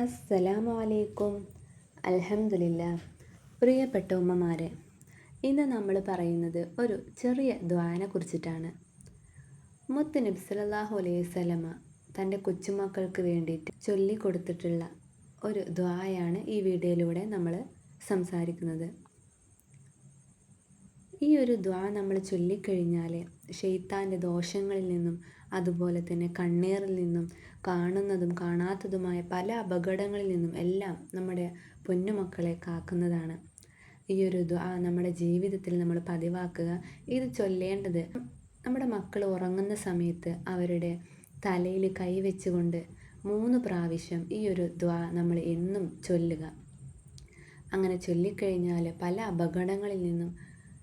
അസ്സലാമു അലൈക്കും അൽഹംദുലില്ല. പ്രിയപ്പെട്ട ഉമ്മമാരെ ഇന്ന് നമ്മൾ പറയുന്നത് ഒരു ചെറിയ ദ്വാനെ കുറിച്ചിട്ടാണ്. മുത്ത് സല്ലല്ലാഹു അലൈഹി വസല്ലമ തന്റെ കൊച്ചുമക്കൾക്ക് വേണ്ടിയിട്ട് ചൊല്ലിക്കൊടുത്തിട്ടുള്ള ഒരു ദ്വായാണ് ഈ വീഡിയോയിലൂടെ നമ്മൾ സംസാരിക്കുന്നത്. ഈ ഒരു ദ്വാ നമ്മൾ ചൊല്ലിക്കഴിഞ്ഞാൽ ഷെയ്ത്താന്റെ ദോഷങ്ങളിൽ നിന്നും അതുപോലെ തന്നെ കണ്ണീറിൽ നിന്നും കാണുന്നതും കാണാത്തതുമായ പല അപകടങ്ങളിൽ നിന്നും എല്ലാം നമ്മുടെ പൊന്നുമക്കളെ കാക്കുന്നതാണ്. ഈ ഒരു ദ്വാ നമ്മുടെ ജീവിതത്തിൽ നമ്മൾ പതിവാക്കുക. ഇത് ചൊല്ലേണ്ടത് നമ്മുടെ മക്കൾ ഉറങ്ങുന്ന സമയത്ത് അവരുടെ തലയിൽ കൈവച്ചുകൊണ്ട് മൂന്ന് പ്രാവശ്യം ഈ ഒരു ദ്വാ നമ്മൾ എന്നും ചൊല്ലുക. അങ്ങനെ ചൊല്ലിക്കഴിഞ്ഞാൽ പല അപകടങ്ങളിൽ നിന്നും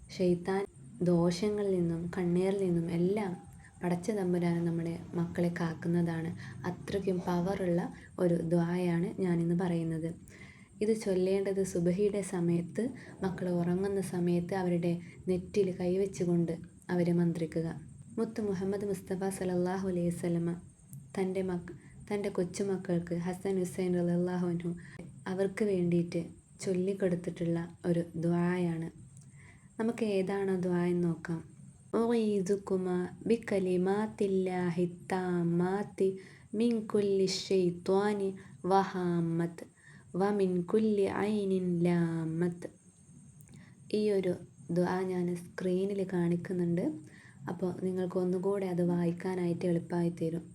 ഷെയ്ത്താൻ ദോഷങ്ങളിൽ നിന്നും കണ്ണീരിൽ നിന്നും എല്ലാം പടച്ച തമ്പുരാൻ നമ്മുടെ മക്കളെ കാക്കുന്നതാണ്. അത്രയ്ക്കും പവറുള്ള ഒരു ദ്വായാണ് ഞാനിന്ന് പറയുന്നത്. ഇത് ചൊല്ലേണ്ടത് സുബഹിയുടെ സമയത്ത് മക്കൾ ഉറങ്ങുന്ന സമയത്ത് അവരുടെ നെറ്റിൽ കൈവച്ചുകൊണ്ട് അവരെ മന്ത്രിക്കുക. മുത്ത് മുഹമ്മദ് മുസ്തഫ സലല്ലാഹു അലൈഹി സ്വലമ തന്റെ മക്ക തന്റെ കൊച്ചുമക്കൾക്ക് ഹസൻ ഹുസൈൻ അലല്ലാഹുനു അവർക്ക് വേണ്ടിയിട്ട് ചൊല്ലിക്കൊടുത്തിട്ടുള്ള ഒരു ദ്വായാണ് നമുക്ക് ഏതാണ് ദ്വാ എന്ന് നോക്കാം. മിൻ കുല്ലി വമിൻ കുല്ലി ഈ ഒരു ദ്വാ ഞാൻ സ്ക്രീനിൽ കാണിക്കുന്നുണ്ട്. അപ്പോൾ നിങ്ങൾക്ക് ഒന്നുകൂടെ അത് വായിക്കാനായിട്ട് എളുപ്പമായി തരും.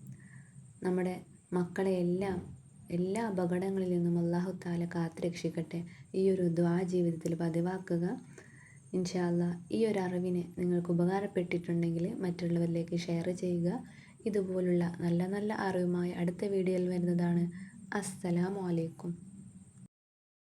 നമ്മുടെ മക്കളെ എല്ലാം എല്ലാ അപകടങ്ങളിൽ നിന്നും അള്ളാഹു താല കാത്തുരക്ഷിക്കട്ടെ. ഈ ഒരു ദ്വാ ജീവിതത്തിൽ പതിവാക്കുക. ഇൻഷാല്ല ഈ ഒരു അറിവിന് നിങ്ങൾക്ക് ഉപകാരപ്പെട്ടിട്ടുണ്ടെങ്കിൽ മറ്റുള്ളവരിലേക്ക് ഷെയർ ചെയ്യുക. ഇതുപോലുള്ള നല്ല നല്ല അറിവുമായി അടുത്ത വീഡിയോയിൽ വരുന്നതാണ്. അസ്സലാമു അലൈക്കും.